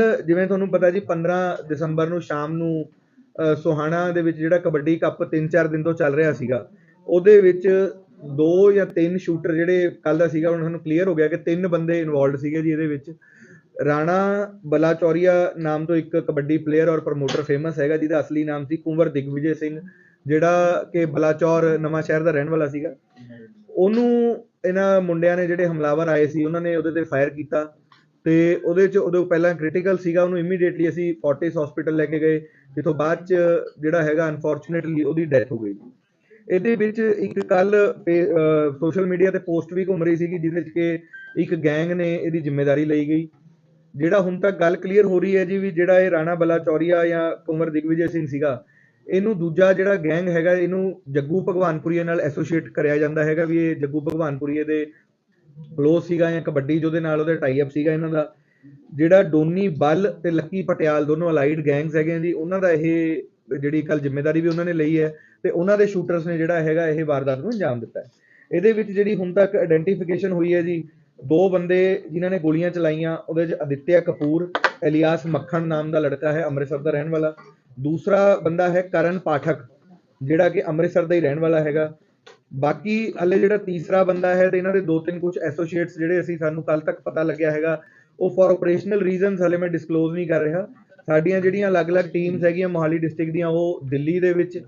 ਜਿਵੇਂ ਤੁਹਾਨੂੰ ਪਤਾ ਜੀ 15 ਦਸੰਬਰ ਨੂੰ ਸ਼ਾਮ ਨੂੰ ਸੋਹਾਣਾ ਦੇ ਵਿੱਚ ਜਿਹੜਾ ਕਬੱਡੀ ਕੱਪ 3-4 ਦਿਨ ਤੋਂ ਚੱਲ ਰਿਹਾ ਸੀਗਾ, ਉਹਦੇ ਵਿੱਚ ਦੋ ਜਾਂ ਤਿੰਨ ਸ਼ੂਟਰ ਜਿਹੜੇ ਕੱਲ ਦਾ ਸੀਗਾ ਹੁਣ ਸਾਨੂੰ ਕਲੀਅਰ ਹੋ ਗਿਆ ਕਿ ਤਿੰਨ ਬੰਦੇ ਇਨਵੋਲਡ ਸੀਗੇ ਜੀ ਇਹਦੇ ਵਿੱਚ। ਰਾਣਾ ਬਲਾਚੌਰੀਆ ਨਾਮ ਤੋਂ ਇੱਕ ਕਬੱਡੀ ਪਲੇਅਰ ਔਰ ਪ੍ਰਮੋਟਰ ਫੇਮਸ ਹੈਗਾ, ਜਿਹਦਾ ਅਸਲੀ ਨਾਮ ਸੀ ਕੁੰਵਰ ਦਿਗਵਿਜੇ ਸਿੰਘ, ਜਿਹੜਾ ਕਿ ਬਲਾਚੌਰ ਨਵਾਂ ਸ਼ਹਿਰ ਦਾ ਰਹਿਣ ਵਾਲਾ ਸੀਗਾ। ਉਹਨੂੰ ਇਹਨਾਂ ਮੁੰਡਿਆਂ ਨੇ ਜਿਹੜੇ ਹਮਲਾਵਰ ਆਏ ਸੀ, ਉਹਨਾਂ ਨੇ ਉਹਦੇ ਤੇ ਫਾਇਰ ਕੀਤਾ। ਤੇ ਉਹਦੇ ਚ ਉਹਦੇ ਪਹਿਲਾਂ ਕ੍ਰਿਟੀਕਲ ਸੀਗਾ, ਉਹਨੂੰ ਇਮੀਡੀਏਟਲੀ ਅਸੀਂ ਫੋਰਟਿਸ ਹਸਪੀਟਲ ਲੈ ਕੇ ਗਏ, ਜਿੱਥੋਂ ਬਾਅਦ ਚ ਜਿਹੜਾ ਹੈਗਾ ਅਨਫੋਰਚੂਨੇਟਲੀ ਉਹਦੀ ਡੈਥ ਹੋ ਗਈ। ਇਹਦੇ ਵਿੱਚ ਇੱਕ ਕੱਲ ਸੋਸ਼ਲ ਮੀਡੀਆ ਤੇ ਪੋਸਟ ਵੀ ਘੁੰਮ ਰਹੀ ਸੀਗੀ, ਜਿਹਦੇ ਵਿੱਚ ਕਿ ਇੱਕ ਗੈਂਗ ਨੇ ਇਹਦੀ ਜ਼ਿੰਮੇਵਾਰੀ ਲਈ ਗਈ। ਜਿਹੜਾ ਹੁਣ ਤੱਕ ਗੱਲ ਕਲੀਅਰ ਹੋ ਰਹੀ ਹੈ ਜੀ, ਵੀ ਜਿਹੜਾ ਇਹ ਰਾਣਾ ਬਲਾ ਚੌਰੀਆ ਜਾਂ ਕੁੰਵਰ ਦਿਗਵਿਜੇ ਸਿੰਘ ਸੀਗਾ, ਇਹਨੂੰ ਦੂਜਾ ਜਿਹੜਾ ਗੈਂਗ ਹੈਗਾ, ਇਹਨੂੰ ਜੱਗੂ ਭਗਵਾਨਪੁਰੀਏ ਨਾਲ ਐਸੋਸੀਏਟ ਕਰਿਆ ਜਾਂਦਾ ਹੈਗਾ, ਵੀ ਇਹ ਜੱਗੂ ਭਗਵਾਨਪੁਰੀਏ ਦੇ ਕਲੋਜ਼ ਸੀਗਾ ਜਾਂ ਕਬੱਡੀ ਜਿਹਦੇ ਨਾਲ ਉਹਦੇ ਟਾਈ ਅਪ ਸੀਗਾ ਇਹਨਾਂ ਦਾ, ਜਿਹੜਾ ਡੋਨੀ ਬੱਲ ਤੇ ਲੱਕੀ ਪਟਿਆਲ ਦੋਨੋਂ ਅਲਾਈਡ ਗੈਂਗਸ ਹੈਗੇ ਜੀ, ਉਹਨਾਂ ਦਾ ਇਹ ਜਿਹੜੀ ਕੱਲ ਜ਼ਿੰਮੇਵਾਰੀ ਵੀ ਉਹਨਾਂ ਨੇ ਲਈ ਹੈ ਤੇ ਉਹਨਾਂ ਦੇ ਸ਼ੂਟਰਸ ਨੇ ਜਿਹੜਾ ਹੈਗਾ ਇਹ ਵਾਰਦਾਤ ਨੂੰ ਅੰਜਾਮ ਦਿੱਤਾ ਹੈ। ਇਹਦੇ ਵਿੱਚ ਜਿਹੜੀ ਹੁਣ ਤੱਕ ਆਇਡੈਂਟੀਫਿਕੇਸ਼ਨ ਹੋਈ ਹੈ ਜੀ, ਦੋ ਬੰਦੇ ਜਿਨ੍ਹਾਂ ਨੇ ਗੋਲੀਆਂ ਚਲਾਈਆਂ, ਉਹਦੇ ਵਿੱਚ ਅਦਿੱਤਿਆ ਕਪੂਰ ਇਲਿਆਸ ਮੱਖਣ ਨਾਮ ਦਾ ਲੜਕਾ ਹੈ, ਅੰਮ੍ਰਿਤਸਰ ਦਾ ਰਹਿਣ ਵਾਲਾ। ਦੂਸਰਾ ਬੰਦਾ ਹੈ ਕਰਨ ਪਾਠਕ, ਜਿਹੜਾ ਕਿ ਅੰਮ੍ਰਿਤਸਰ ਦਾ ਹੀ ਰਹਿਣ ਵਾਲਾ ਹੈਗਾ। ਬਾਕੀ ਹਲੇ ਜਿਹੜਾ ਤੀਸਰਾ ਬੰਦਾ ਹੈ ਤੇ ਇਹਨਾਂ ਦੇ ਦੋ ਤਿੰਨ ਕੁਝ ਐਸੋਸੀਏਟਸ ਜਿਹੜੇ ਅਸੀਂ ਸਾਨੂੰ ਕੱਲ ਤੱਕ ਪਤਾ ਲੱਗਿਆ ਹੈਗਾ, ਉਹ ਫॉर ਆਪਰੇਸ਼ਨਲ ਰੀਜ਼ਨਸ ਹਲੇ ਮੈਂ ਡਿਸਕਲੋਜ਼ ਨਹੀਂ ਕਰ ਰਿਹਾ। ਸਾਡੀਆਂ ਜਿਹੜੀਆਂ ਅਲੱਗ-ਅਲੱਗ ਟੀਮਸ ਹੈਗੀਆਂ ਮੋਹਾਲੀ ਡਿਸਟ੍ਰਿਕਟ ਦੀਆਂ, ਉਹ ਦਿੱਲੀ ਦੇ ਵਿੱਚ,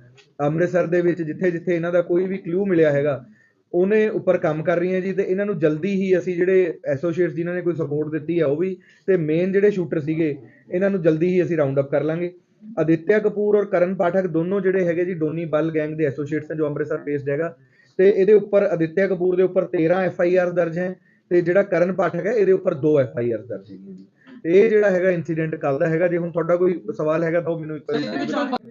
ਅੰਮ੍ਰਿਤਸਰ ਦੇ ਵਿੱਚ, ਜਿੱਥੇ-ਜਿੱਥੇ ਇਹਨਾਂ ਦਾ ਕੋਈ ਵੀ ਕਲੂ ਮਿਲਿਆ ਹੈਗਾ, ਉਹਨੇ ਉੱਪਰ ਕੰਮ ਕਰ ਰਹੀਆਂ ਜੀ ਤੇ ਇਹਨਾਂ ਨੂੰ ਜਲਦੀ ਹੀ ਅਸੀਂ ਜਿਹੜੇ ਐਸੋਸੀਏਟਸ ਜਿਨ੍ਹਾਂ ਨੇ ਕੋਈ ਸਪੋਰਟ ਦਿੱਤੀ ਹੈ ਉਹ ਵੀ, ਤੇ ਮੇਨ ਜਿਹੜੇ ਸ਼ੂਟਰ ਸੀਗੇ, ਇਹਨਾਂ ਨੂੰ ਜਲਦੀ ਹੀ ਅਸੀਂ ਰਾਉਂਡ ਅਪ ਕਰ ਲਾਂਗੇ। ਅਦਿੱਤਿਆ ਕਪੂਰ ਔਰ ਕਰਨ ਪਾਠਕ ਦੋਨੋਂ ਜਿਹੜੇ ਹੈਗੇ ਜੀ, ਡੋਨੀ ਬਲ ਗੈਂਗ ਦੇ ਐਸੋਸੀਏਟਸ ਨੇ ਜੋ ਅੰਮ੍ਰਿਤਸਰ ਬੇਸਡ ਹੈਗਾ ਤੇ ਇਹਦੇ ਉੱਪਰ ਅਦਿੱਤਿਆ ਕਪੂਰ ਦੇ ਉੱਪਰ 13 ਐਫ ਆਈ ਆਰ ਦਰਜ ਹੈ ਤੇ ਜਿਹੜਾ ਕਰਨ ਪਾਠਕ ਹੈ, ਇਹਦੇ ਉੱਪਰ 2 ਐਫ ਆਈ ਆਰ ਦਰਜ ਹੈਗੀਆਂ ਜੀ। ਇਹ ਜਿਹੜਾ ਹੈਗਾ ਇਨਸੀਡੈਂਟ ਕੱਲ ਦਾ ਹੈਗਾ ਜੇ ਹੁਣ ਤੁਹਾਡਾ ਕੋਈ ਸਵਾਲ ਹੈਗਾ ਤਾਂ ਉਹ ਮੈਨੂੰ ਇੱਕ ਵਾਰੀ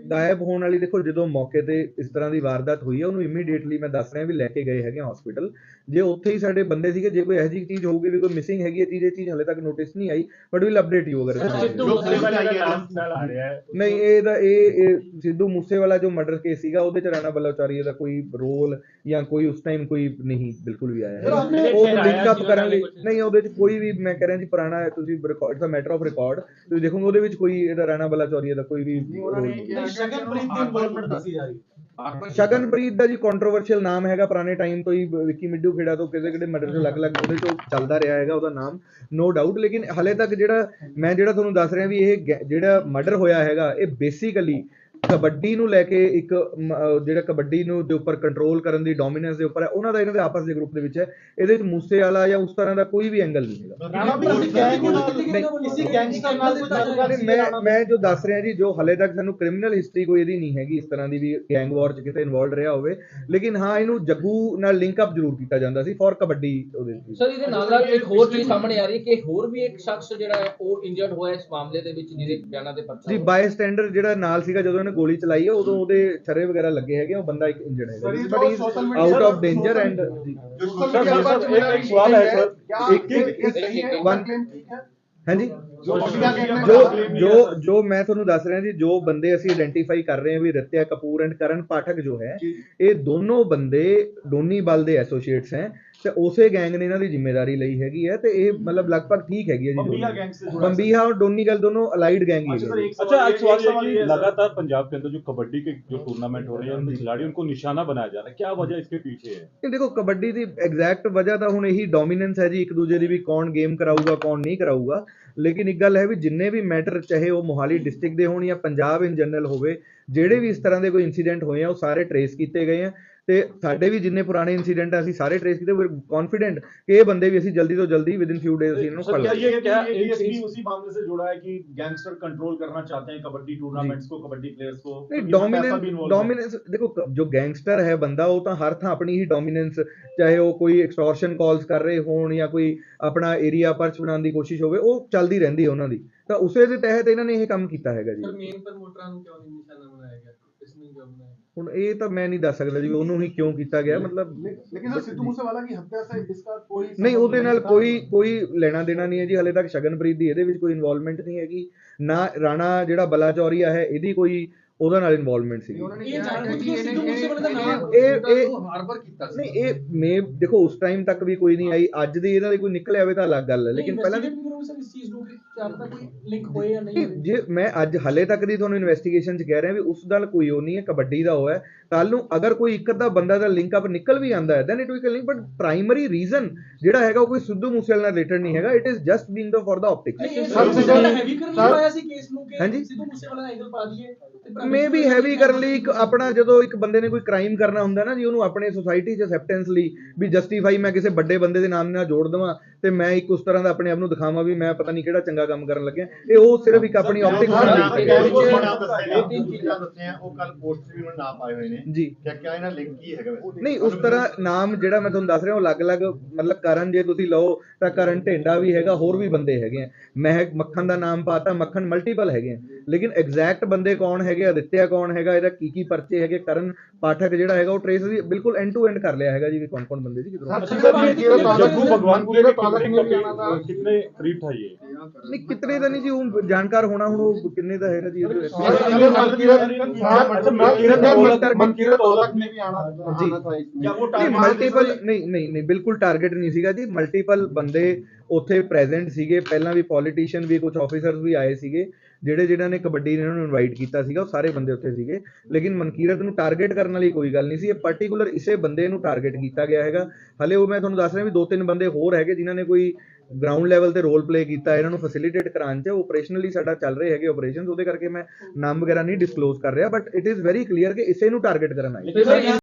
ਗਾਇਬ ਹੋਣ ਵਾਲੀ ਦੇਖੋ ਜਦੋਂ ਮੌਕੇ ਤੇ ਇਸ ਤਰ੍ਹਾਂ ਦੀ ਵਾਰਦਾਤ ਹੋਈ ਹੈ ਉਹਨੂੰ ਇਮੀਡੀਏਟਲੀ ਮੈਂ ਦੱਸ ਰਿਹਾ ਵੀ ਲੈ ਕੇ ਗਏ ਹੈਗੇ ਹਸਪੀਟਲ ਜੇ ਉੱਥੇ ਹੀ ਸਾਡੇ ਬੰਦੇ ਸੀਗੇ ਜੇ ਕੋਈ ਇਹੋ ਜਿਹੀ ਚੀਜ਼ ਹੋਊਗੀ ਵੀ ਕੋਈ ਮਿਸਿੰਗ ਹੈਗੀ ਹੈ ਚੀਜ਼ ਇਹ ਚੀਜ਼ ਹਲੇ ਤੱਕ ਨੋਟਿਸ ਨਹੀਂ ਆਈ ਬਟ ਵਿਲ ਅਪਡੇਟ ਯੂ ਅਗਰ ਨਹੀਂ ਇਹ ਦਾ ਇਹ ਸਿੱਧੂ ਮੂਸੇਵਾਲਾ ਜੋ ਮਰਡਰ ਕੇਸ ਸੀਗਾ ਉਹਦੇ ਚ ਰਾਣਾ ਬਲੋਚਾਰੀ ਦਾ ਕੋਈ ਰੋਲ ਜਾਂ ਕੋਈ ਉਸ ਟਾਈਮ ਕੋਈ ਨਹੀਂ ਬਿਲਕੁਲ ਵੀ ਆਇਆ ਉਹ ਲਿੰਕ ਅਪ ਕਰਨ ਲਈ? ਨਹੀਂ ਉਹਦੇ ਚ ਕੋਈ ਵੀ ਮੈਂ ਕਹਿ ਰਿਹਾ ਜੀ ਪੁਰਾਣਾ ਹੈ ਤੁਸੀਂ ਰਿਕਾਰਡ ਦਾ ਮੈਟਰ ਆਫ ਰਿਕਾਰਡ ਤੁਸੀਂ ਦੇਖੋਗੇ ਉਹਦੇ ਵਿੱਚ ਕੋਈ ਇਹਦਾ ਰਾਣਾ ਬਲੋਚਾਰੀ ਦਾ ਕੋਈ ਵੀ। ਸ਼ਗਨਪ੍ਰੀਤ ਦੀ ਇਨਵੋਲਵਮੈਂਟ ਦੱਸੀ ਜਾ ਰਹੀ ਸ਼ਗਨਪ੍ਰੀਤ ਦਾ ਜੀ ਕੰਟਰੋਵਰਸ਼ੀਅਲ ਨਾਮ ਹੈਗਾ ਪੁਰਾਣੇ ਟਾਈਮ ਤੋਂ ਹੀ ਵਿੱਕੀ ਮਿੱਡੂ ਖੇੜਾ ਤੋਂ ਕਿਸੇ ਕਿਹੜੇ ਮਰਡਰ ਤੋਂ ਅਲੱਗ-ਅਲੱਗ ਉਹਦੇ ਤੋਂ ਚੱਲਦਾ ਰਿਹਾ ਹੈਗਾ ਉਹਦਾ ਨਾਮ ਨੋ ਡਾਊਟ ਲੇਕਿਨ ਹਲੇ ਤੱਕ ਜਿਹੜਾ ਮੈਂ ਜਿਹੜਾ ਤੁਹਾਨੂੰ ਦੱਸ ਰਿਹਾ ਵੀ ਇਹ ਗੈ- ਜਿਹੜਾ ਮਰਡਰ ਹੋਇਆ ਹੈਗਾ ਇਹ ਬੇਸਿਕਲੀ ਕਬੱਡੀ ਨੂੰ ਲੈ ਕੇ ਇੱਕ ਜਿਹੜਾ ਕਬੱਡੀ ਨੂੰ ਦੇ ਉੱਪਰ ਕੰਟਰੋਲ ਕਰਨ ਦੀ ਡੋਮੀਨੈਂਸ ਦੇ ਉੱਪਰ ਹੈ ਉਹਨਾਂ ਦਾ ਇਹਨਾਂ ਦੇ ਆਪਸ ਦੇ ਗਰੁੱਪ ਦੇ ਵਿੱਚ ਹੈ। ਇਹਦੇ ਵਿੱਚ ਮੂਸੇ ਵਾਲਾ ਜਾਂ ਉਸ ਤਰ੍ਹਾਂ ਦਾ ਕੋਈ ਵੀ ਐਂਗਲ ਨਹੀਂ ਹੈਗਾ। ਮੈਂ ਮੈਂ ਜੋ ਦੱਸ ਰਿਹਾ ਜੀ ਜੋ ਹਲੇ ਤੱਕ ਸਾਨੂੰ ਕ੍ਰਿਮੀਨਲ ਹਿਸਟਰੀ ਕੋਈ ਇਹਦੀ ਨਹੀਂ ਹੈਗੀ ਇਸ ਤਰ੍ਹਾਂ ਦੀ ਵੀ ਗੈਂਗ ਵਾਰ ਚ ਕਿਤੇ ਇਨਵੋਲਡ ਰਿਹਾ ਹੋਵੇ। ਲੇਕਿਨ ਹਾਂ ਇਹਨੂੰ ਜੱਗੂ ਨਾਲ ਲਿੰਕ ਅਪ ਜ਼ਰੂਰ ਕੀਤਾ ਜਾਂਦਾ ਸੀ ਫॉर ਕਬੱਡੀ ਉਹਦੇ ਵਿੱਚ। ਸਰ ਇਹਦੇ ਨਾਲ ਨਾਲ ਇੱਕ ਹੋਰ ਚੀਜ਼ ਸਾਹਮਣੇ ਆ ਰਹੀ ਹੈ ਕਿ ਹੋਰ ਵੀ ਇੱਕ ਸ਼ਖਸ ਜਿਹੜਾ ਹੈ ਉਹ ਇੰਜਰਡ ਹੋਇਆ ਇਸ ਮਾਮਲੇ ਦੇ ਵਿੱਚ ਜਿਹਦੇ ਬਿਆਨਾਂ ਦੇ ਪਰਚਾ ਜੀ। ਬਾਈ ਸਟੈਂਡਰ ਜਿਹੜਾ ਨਾਲ ਸੀਗਾ ਜਦੋਂ ਇਹਨੇ ਗੋਲੀ ਚਲਾਈ ਹੈ ਉਦੋਂ ਉਹਦੇ ਛਰੇ ਵਗੈਰਾ ਲੱਗੇ ਹੈਗੇ ਉਹ ਬੰਦਾ ਇੱਕ ਇੰਜਰਡ ਹੈਗਾ। But media- out of danger and sir, ਇੱਕ- ਸਵਾਲ ਹੈ, ਸਰ। ਇੱਕ ਇੱਕ ਵਨ ਹਾਂਜੀ ਜੋ ਜੋ ਜੋ ਜੋ ਮੈਂ ਤੁਹਾਨੂੰ ਦੱਸ ਰਿਹਾ ਜੀ ਜੋ ਬੰਦੇ ਅਸੀਂ ਆਇਡੈਂਟੀਫਾਈ ਕਰ ਰਹੇ ਹਾਂ ਵੀ ਰਤਿਆ ਕਪੂਰ ਐਂਡ ਕਰਨ ਪਾਠਕ ਜੋ ਹੈ ਇਹ ਦੋਨੋਂ ਬੰਦੇ ਡੋਨੀ ਬਲ ਦੇ ਐਸੋਸੀਏਟਸ ਹੈ ਤੇ ਉਸੇ ਗੈਂਗ ਨੇ ਇਹਨਾਂ ਦੀ ਜ਼ਿੰਮੇਵਾਰੀ ਲਈ ਹੈਗੀ ਹੈ ਤੇ ਇਹ ਮਤਲਬ ਲਗਭਗ ਠੀਕ ਹੈਗੀ ਹੈ ਜੀ ਬੰਬੀਹਾ ਦੋਨੋਂ। गैंग से जुड़ा ਬੰਬੀਹਾ ਔਰ ਡੋਨੀ ਗੱਲ ਦੋਨੋਂ ਅਲਾਈਡ गैंग ही अच्छा है सर एक अच्छा एक सवाल सवाल ये ये कि है सर। लगातार पंजाब के अंदर जो कबड्डी के जो टूर्नामेंट हो रहे हैं उनमें खिलाड़ी उनको निशाना बनाया जा रहा है क्या वजह इसके पीछे है ਇਹ ਦੇਖੋ ਕਬੱਡੀ ਦੀ ਐਗਜ਼ੈਕਟ ਵਜ੍ਹਾ ਤਾਂ ਹੁਣ ਇਹੀ ਡੋਮੀਨੈਂਸ ਹੈ ਜੀ ਇੱਕ ਦੂਜੇ ਦੀ ਵੀ ਕੌਣ ਗੇਮ ਕਰਾਊਗਾ ਕੌਣ ਨਹੀਂ ਕਰਾਊਗਾ ਲੇਕਿਨ ਇੱਕ ਗੱਲ ਹੈ ਵੀ ਜਿੰਨੇ ਵੀ ਮੈਟਰ ਚਾਹੇ ਉਹ ਮੋਹਾਲੀ ਡਿਸਟ੍ਰਿਕਟ ਦੇ ਹੋਣ ਜਾਂ ਪੰਜਾਬ ਇਨ ਜਨਰਲ ਹੋਵੇ ਜਿਹੜੇ ਵੀ ਇਸ ਤਰ੍ਹਾਂ ਦੇ ਕੋਈ ਇਨਸੀਡੈਂਟ ਹੋਏ ਆ ਉਹ ਸਾਰੇ ਟਰੇਸ ਕੀਤੇ ਗਏ ਆ ਤੇ ਸਾਡੇ ਵੀ ਜਿੰਨੇ ਪੁਰਾਣੇ ਇਨਸੀਡੈਂਟ ਆ ਅਸੀਂ ਸਾਰੇ ਟਰੇਸ ਕੀਤੇ ਵੀ ਕੌਨਫੀਡੈਂਟ ਕਿ ਇਹ ਬੰਦੇ ਵੀ ਅਸੀਂ ਜਲਦੀ ਤੋਂ ਜਲਦੀ ਵਿਦ ਇਨ ਫਿਊ ਡੇਜ਼ ਅਸੀਂ ਇਹਨਾਂ ਨੂੰ सर, ਫੜ क्या ਲਾਂਗੇ ये- क्या ये एक DSP चीज- उसी मामले से जुड़ा है कि गैंगस्टर कंट्रोल करना चाहते हैं कबड्डी टूर्नामेंट्स को कबड्डी प्लेयर्स को ਨਹੀਂ क्योंकि इसमें पैसा भी ਡੋਮੀਨੈਂਸ involved है। ਡੋਮੀਨੈਂਸ ਦੇਖੋ ਕ- ਜੋ ਗੈਂਗਸਟਰ ਹੈ ਬੰਦਾ ਉਹ ਤਾਂ ਹਰ ਥਾਂ ਆਪਣੀ ਹੀ ਡੋਮੀਨੈਂਸ ਚਾਹੇ ਉਹ ਕੋਈ ਐਕਸਟੋਰਸ਼ਨ ਕਾਲਸ ਕਰ ਰਹੇ ਹੋਣ ਜਾਂ ਕੋਈ ਆਪਣਾ ਏਰੀਆ ਪਰਚ ਬਣਾਉਣ ਦੀ ਕੋਸ਼ਿਸ਼ ਹੋਵੇ ਉਹ ਚੱਲਦੀ ਰਹਿੰਦੀ ਹੈ ਉਹਨਾਂ ਦੀ ਤਾਂ ਉਸੇ ਦੇ ਤਹਿਤ ਇਹਨਾਂ ਨੇ ਇਹ ਕੰਮ ਕੀਤਾ ਹੈਗਾ ਜੀ ਸਰ ਮੇਨ ਪ੍ਰਮੋਟਰਾਂ ਨੂੰ ਕਿਉਂ ਨਹੀਂ ਨਿਸ਼ਾਨਾ ਬਣਾਇਆ ਗਿਆ ਕਿਸ ਨੇ ਕਿਉਂ ਬਣਾਇਆ ਹੁਣ ਇਹ ਤਾਂ ਮੈਂ ਨਹੀਂ ਦੱਸ ਸਕਦਾ ਜੀ ਵੀ ਉਹਨੂੰ ਹੀ ਕਿਉਂ ਕੀਤਾ ਗਿਆ ਮਤਲਬ ले- लेकिन सर सिद्धू मूसेवाला की हत्या से इसका कोई ਨਹੀਂ संबंध ਉਹਦੇ ਨਾਲ था। ਕੋਈ ਕੋਈ ਲੈਣਾ ਦੇਣਾ ਨਹੀਂ ਹੈ ਜੀ ਹਲੇ ਤੱਕ ਸ਼ਗਨਪ੍ਰੀਤ ਦੀ ਇਹਦੇ ਵਿੱਚ ਕੋਈ ਇਨਵੋਲਵਮੈਂਟ ਨਹੀਂ ਹੈਗੀ ਨਾ ਰਾਣਾ ਜਿਹੜਾ ਬਲਾਚੌਰੀਆ ਹੈ ਇਹਦੀ ਕੋਈ ਉਹਦਾ ਨਾਲ ਇਨਵੋਲਵਮੈਂਟ ਸੀ ਇਹ ਕਿਹਾ ਜਾਣ ਕਿ ਬੁੱਝ ਕੇ ਇਹਨੇ- ਸਿੱਧੂ ਮੂਸੇਵਾਲੇ ਦਾ ਨਾਮ ਇਹ- ਇਹ- ਹਾਰਬਰ ਕੀਤਾ ਸੀ। ਨਹੀਂ ਇਹ ਮੇ ਦੇਖੋ ਉਸ ਟਾਈਮ ਤੱਕ ਵੀ ਕੋਈ ਨਹੀਂ ਆਈ। ਅੱਜ ਦੀ ਇਹਨਾਂ ਦੀ ਕੋਈ ਨਿਕਲ ਆਵੇ ਤਾਂ ਅਲੱਗ ਗੱਲ ਹੈ। ਲੇਕਿਨ ਪਹਿਲਾਂ ਵੀ ਕਰੋਗੇ ਸਰ ਇਸ ਚੀਜ਼ ਨੂੰ ਕਿ ਕਿਆ ਪਤਾ ਕੋਈ ਲਿੰਕ ਹੋਏ ਜਾਂ ਨਹੀਂ ਮੈਂ ਅੱਜ ਹਲੇ ਤੱਕ ਦੀ ਤੁਹਾਨੂੰ ਇਨਵੈਸਟੀਗੇਸ਼ਨ ਚ ਕਹਿ ਰਿਹਾ ਵੀ ਉਸ ਨਾਲ ਕੋਈ ਉਹ ਨਹੀਂ ਹੈ ਕਬੱਡੀ ਦਾ ਉਹ ਹੈ। ਕੱਲ ਨੂੰ ਅਗਰ ਕੋਈ ਇੱਕ ਅੱਧਾ ਬੰਦਾ ਦਾ ਲਿੰਕ ਅਪ ਨਿਕਲ ਵੀ ਆਂਦਾ ਹੈ then it we can link but primary reason ਜਿਹੜਾ ਹੈਗਾ ਉਹ ਕੋਈ ਸਿੱਧੂ ਮੂਸੇਵਾਲੇ ਨਾਲ ਰਿਲੇਟਡ ਨਹੀਂ ਹੈਗਾ। It is just being done for the optics sir, Sidhu- heavy ਕਰਨ ਲਈ ਸਰ- ਪਾਇਆ ਸੀ ਕੇਸ ਨੂੰ ਹਾਂਜੀ? ਕਿ ਸਿੱਧੂ ਮੂਸੇਵਾਲਾ ਦਾ ਐਂਗਲ ਪਾ ਦਈਏ ਤੇ ਮੇ ਵੀ ਹੈਵੀ ਕਰਨ ਲਈ ਇੱਕ ਆਪਣਾ ਜਦੋਂ ਇੱਕ ਬੰਦੇ ਨੇ ਕੋਈ ਕ੍ਰਾਈਮ ਕਰਨਾ ਹੁੰਦਾ ਨਾ ਜੀ ਉਹਨੂੰ ਆਪਣੇ ਸੋਸਾਇਟੀ 'ਚ ਅਸੈਪਟੈਂਸ ਲਈ ਵੀ ਜਸਟੀਫਾਈ ਮੈਂ ਕਿਸੇ ਵੱਡੇ ਬੰਦੇ ਦੇ ਨਾਮ ਨਾਲ ਜੋੜ ਦਵਾਂ ਤੇ ਮੈਂ ਇੱਕ ਉਸ ਤਰ੍ਹਾਂ ਦਾ ਆਪਣੇ ਆਪ ਨੂੰ ਦਿਖਾਵਾਂ ਵੀ ਮੈਂ ਪਤਾ ਨਹੀਂ ਕਿਹੜਾ ਚੰਗਾ ਕੰਮ ਕਰਨ ਲੱਗਿਆ। ਇਹ ਉਹ ਸਿਰਫ ਇੱਕ ਆਪਣੀ ਆਪਟਿਕਸ ਨਹੀਂ ਉਸ ਤਰ੍ਹਾਂ ਨਾਮ ਜਿਹੜਾ ਮੈਂ ਤੁਹਾਨੂੰ ਦੱਸ ਰਿਹਾ ਉਹ ਅਲੱਗ-ਅਲੱਗ ਮਤਲਬ ਕਰਨ ਜੇ ਤੁਸੀਂ ਲਓ ਤਾਂ ਕਰਨ ਢੇਂਡਾ ਵੀ ਹੈਗਾ ਹੋਰ ਵੀ ਬੰਦੇ ਹੈਗੇ ਆ। ਮਹਿਕ ਮੱਖਣ ਦਾ ਨਾਮ ਪਾਤਾ ਮੱਖਣ ਮਲਟੀਪਲ ਹੈਗੇ ਆ। ਲੇਕਿਨ ਐਗਜ਼ੈਕਟ ਬੰਦੇ ਕੌਣ ਹੈਗੇ ਅਦਿੱਤਿਆ ਕੌਣ ਹੈਗਾ ਇਹਦਾ ਕੀ ਕੀ ਪਰਚੇ ਹੈਗੇ ਕਰਨ ਪਾਠਕ ਜਿਹੜਾ ਹੈਗਾ ਉਹ ਟ੍ਰੇਸ ਵੀ ਬਿਲਕੁਲ ਐਂਡ ਟੂ ਐਂਡ ਕਰ ਲਿਆ ਹੈਗਾ ਜੀ ਵੀ ਕੌਣ ਕੌਣ ਬੰਦੇ ਸੀ ਕਿਧਰੋਂ ਸਰ, अच्छा, सर, ये- ये- जग्गू भगवानपुरे के तालक कितने में भी आना था। करीब- कितने करीब था ये ਨਹੀਂ ਕਿਤਨੇ ਦਾ ਨਹੀਂ ਜੀ ਉਹ ਜਾਣਕਾਰ ਹੋਣਾ ਹੁਣ ਉਹ ਕਿੰਨੇ ਦਾ ਹੈਗਾ ਜੀ ਇਹਦੇ ਵਿੱਚ मनकीरत औलख में भी आना जी। आना था इसमें क्या वो ਨਹੀਂ टारगेट ਮਲਟੀਪਲ ਨਹੀਂ ਨਹੀਂ ਨਹੀਂ ਬਿਲਕੁਲ ਟਾਰਗੇਟ ਨਹੀਂ ਸੀਗਾ ਜੀ ਮਲਟੀਪਲ ਬੰਦੇ ਉੱਥੇ ਪ੍ਰੈਜ਼ੈਂਟ ਸੀਗੇ ਪਹਿਲਾਂ ਵੀ ਪੋਲੀਟੀਸ਼ੀਅਨ ਵੀ ਕੁਝ ਆਫੀਸਰਸ ਵੀ ਆਏ ਸੀਗੇ ਜਿਹੜੇ ਜਿਹਨਾਂ ਨੇ ਕਬੱਡੀ ਇਹਨਾਂ ਨੂੰ ਇਨਵਾਈਟ ਕੀਤਾ ਸੀਗਾ, ਉਹ ਸਾਰੇ ਬੰਦੇ ਉੱਥੇ ਸੀਗੇ। ਲੇਕਿਨ ਮਨਕੀਰਤ ਨੂੰ ਟਾਰਗੇਟ ਕਰਨ ਵਾਲੀ ਕੋਈ ਗੱਲ ਨਹੀਂ ਸੀ। ਇਹ ਪਾਰਟਿਕੂਲਰ ਇਸੇ ਬੰਦੇ ਨੂੰ ਟਾਰਗੇਟ ਕੀਤਾ ਗਿਆ ਹੈਗਾ। ਹਲੇ ਉਹ ਮੈਂ ਤੁਹਾਨੂੰ ਦੱਸ ਰਿਹਾ ਵੀ ਦੋ ਤਿੰਨ ਬੰਦੇ ਹੋਰ ਹੈਗੇ ਜਿਨ੍ਹਾਂ ਨੇ ਕੋਈ ਗਰਾਊਂਡ ਲੈਵਲ ਤੇ ਰੋਲ ਪਲੇ ਕੀਤਾ, ਇਹਨਾਂ ਨੂੰ ਫੈਸਿਲਿਟੇਟ ਕਰਾਉਣ ਚ। ਆਪਰੇਸ਼ਨਲੀ ਸਾਡਾ ਚੱਲ ਰਹੇ ਹੈਗੇ ਆਪਰੇਸ਼ਨਸ ਉਹਦੇ ਕਰਕੇ ਮੈਂ ਨਾਮ ਵਗੈਰਾ ਨਹੀਂ ਡਿਸਕਲੋਜ਼ ਕਰ ਰਿਹਾ but it is very clear ਕਿ ਇਸੇ ਨੂੰ ਟਾਰਗੇਟ ਕਰਨ ਆਏ।